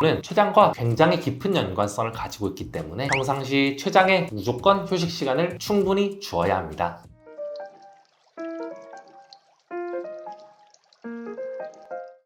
는 췌장과 굉장히 깊은 연관성을 가지고 있기 때문에 평상시 췌장에 무조건 휴식 시간을 충분히 주어야 합니다.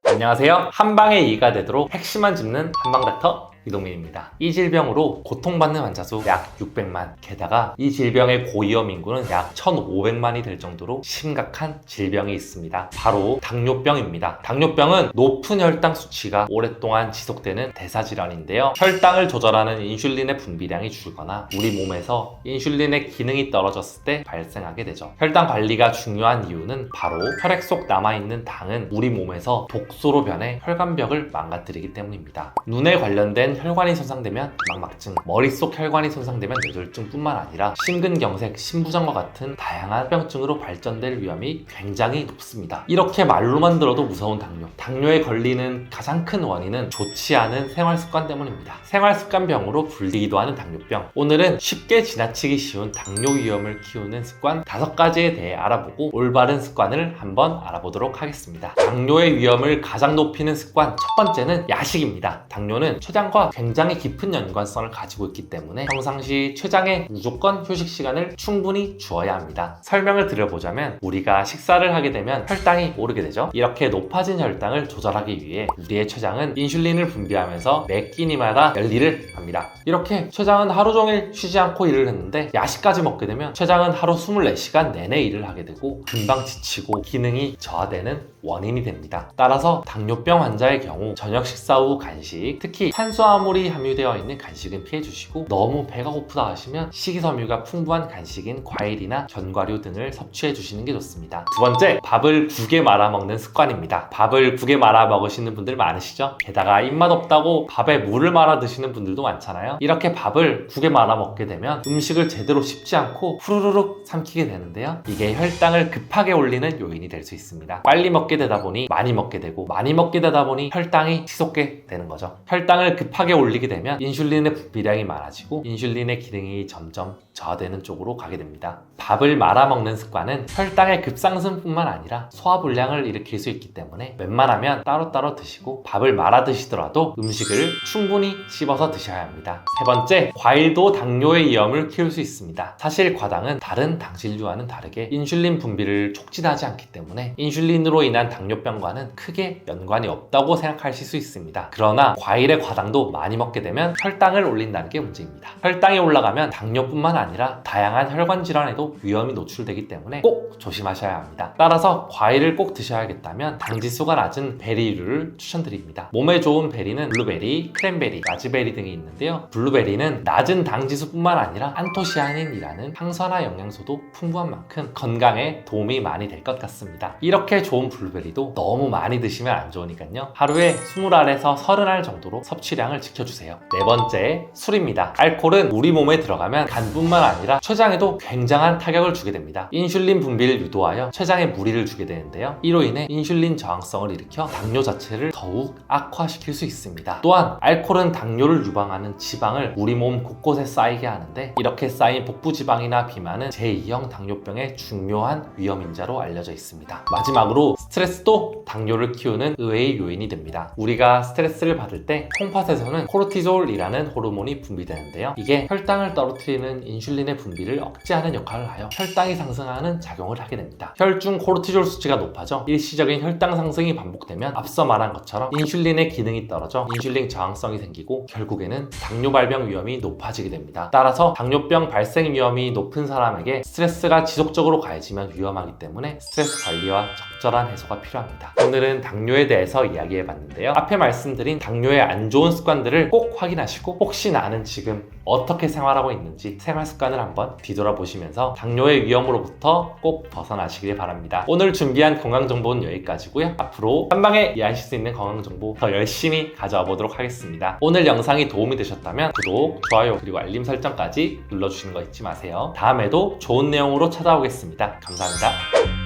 안녕하세요. 한방에 이의가 되도록 핵심만 짚는 한방닥터 이동민입니다. 이 질병으로 고통받는 환자 수 약 600만, 게다가 이 질병의 고위험 인구는 약 1,500만이 될 정도로 심각한 질병이 있습니다. 바로 당뇨병입니다. 당뇨병은 높은 혈당 수치가 오랫동안 지속되는 대사질환인데요. 혈당을 조절하는 인슐린의 분비량이 줄거나 우리 몸에서 인슐린의 기능이 떨어졌을 때 발생하게 되죠. 혈당 관리가 중요한 이유는 바로 혈액 속 남아있는 당은 우리 몸에서 독소로 변해 혈관벽을 망가뜨리기 때문입니다. 눈에 관련된 혈관이 손상되면 망막증, 머릿속 혈관이 손상되면 뇌졸중뿐만 아니라 심근경색, 심부전과 같은 다양한 병증으로 발전될 위험이 굉장히 높습니다. 이렇게 말로만 들어도 무서운 당뇨. 당뇨에 걸리는 가장 큰 원인은 좋지 않은 생활 습관 때문입니다. 생활 습관병으로 불리기도 하는 당뇨병. 오늘은 쉽게 지나치기 쉬운 당뇨 위험을 키우는 습관 5가지에 대해 알아보고 올바른 습관을 한번 알아보도록 하겠습니다. 당뇨의 위험을 가장 높이는 습관 첫 번째는 야식입니다. 당뇨는 췌장과 굉장히 깊은 연관성을 가지고 있기 때문에 평상시 췌장에 무조건 휴식 시간을 충분히 주어야 합니다. 설명을 드려보자면 우리가 식사를 하게 되면 혈당이 오르게 되죠. 이렇게 높아진 혈당을 조절하기 위해 우리의 췌장은 인슐린을 분비하면서 매 끼니마다 열일을 합니다. 이렇게 췌장은 하루 종일 쉬지 않고 일을 했는데 야식까지 먹게 되면 췌장은 하루 24시간 내내 일을 하게 되고 금방 지치고 기능이 저하되는 원인이 됩니다. 따라서 당뇨병 환자의 경우 저녁 식사 후 간식, 특히 탄수화물 이 함유되어 있는 간식은 피해 주시고 너무 배가 고프다 하시면 식이섬유가 풍부한 간식인 과일이나 견과류 등을 섭취해 주시는 게 좋습니다. 두 번째, 밥을 국에 말아 먹는 습관입니다. 밥을 국에 말아 먹으시는 분들 많으시죠? 게다가 입맛 없다고 밥에 물을 말아 드시는 분들도 많잖아요. 이렇게 밥을 국에 말아 먹게 되면 음식을 제대로 씹지 않고 후루룩 삼키게 되는데요. 이게 혈당을 급하게 올리는 요인이 될 수 있습니다. 빨리 먹게 되다 보니 많이 먹게 되고 많이 먹게 되다 보니 혈당이 치솟게 되는 거죠. 혈당을 급하게 올리게 되면 인슐린의 분비량이 많아지고 인슐린의 기능이 점점 저하되는 쪽으로 가게 됩니다. 밥을 말아 먹는 습관은 혈당의 급상승뿐만 아니라 소화불량을 일으킬 수 있기 때문에 웬만하면 따로따로 드시고 밥을 말아 드시더라도 음식을 충분히 씹어서 드셔야 합니다. 세 번째, 과일도 당뇨의 위험을 키울 수 있습니다. 사실 과당은 다른 당질류와는 다르게 인슐린 분비를 촉진하지 않기 때문에 인슐린으로 인한 당뇨병과는 크게 연관이 없다고 생각하실 수 있습니다. 그러나 과일의 과당도 많이 먹게 되면 혈당을 올린다는 게 문제입니다. 혈당이 올라가면 당뇨뿐만 아니라 다양한 혈관 질환에도 위험이 노출되기 때문에 꼭 조심하셔야 합니다. 따라서 과일을 꼭 드셔야겠다면 당지수가 낮은 베리류를 추천드립니다. 몸에 좋은 베리는 블루베리, 크랜베리, 라즈베리 등이 있는데요. 블루베리는 낮은 당지수뿐만 아니라 안토시아닌이라는 항산화 영양소도 풍부한 만큼 건강에 도움이 많이 될 것 같습니다. 이렇게 좋은 블루베리도 너무 많이 드시면 안 좋으니까요. 하루에 20알에서 30알 정도로 섭취량을 지켜주세요. 네 번째, 술입니다. 알코올은 우리 몸에 들어가면 간뿐만 아니라 췌장에도 굉장한 타격을 주게 됩니다. 인슐린 분비를 유도하여 췌장에 무리를 주게 되는데요. 이로 인해 인슐린 저항성을 일으켜 당뇨 자체를 더욱 악화시킬 수 있습니다. 또한 알코올은 당뇨를 유방하는 지방을 우리 몸 곳곳에 쌓이게 하는데 이렇게 쌓인 복부 지방이나 비만은 제2형 당뇨병의 중요한 위험인자로 알려져 있습니다. 마지막으로 스트레스도 당뇨를 키우는 의외의 요인이 됩니다. 우리가 스트레스를 받을 때 콩팥에서는 코르티졸이라는 호르몬이 분비되는데요. 이게 혈당을 떨어뜨리는 인슐린의 분비를 억제하는 역할을 하여 혈당이 상승하는 작용을 하게 됩니다. 혈중 코르티졸 수치가 높아져 일시적인 혈당 상승이 반복되면 앞서 말한 것처럼 인슐린의 기능이 떨어져 인슐린 저항성이 생기고 결국에는 당뇨 발병 위험이 높아지게 됩니다. 따라서 당뇨병 발생 위험이 높은 사람에게 스트레스가 지속적으로 가해지면 위험하기 때문에 스트레스 관리와 적절한 해소가 필요합니다. 오늘은 당뇨에 대해서 이야기해 봤는데요. 앞에 말씀드린 당뇨의 안 좋은 습관들을 꼭 확인하시고 혹시 나는 지금 어떻게 생활하고 있는지 생활 습관을 한번 뒤돌아보시면서 당뇨의 위험으로부터 꼭 벗어나시길 바랍니다. 오늘 준비한 건강 정보는 여기까지고요. 앞으로 한 방에 이해하실 수 있는 건강 정보 더 열심히 가져와 보도록 하겠습니다. 오늘 영상이 도움이 되셨다면 구독, 좋아요 그리고 알림 설정까지 눌러주시는 거 잊지 마세요. 다음에도 좋은 내용으로 찾아오겠습니다. 감사합니다.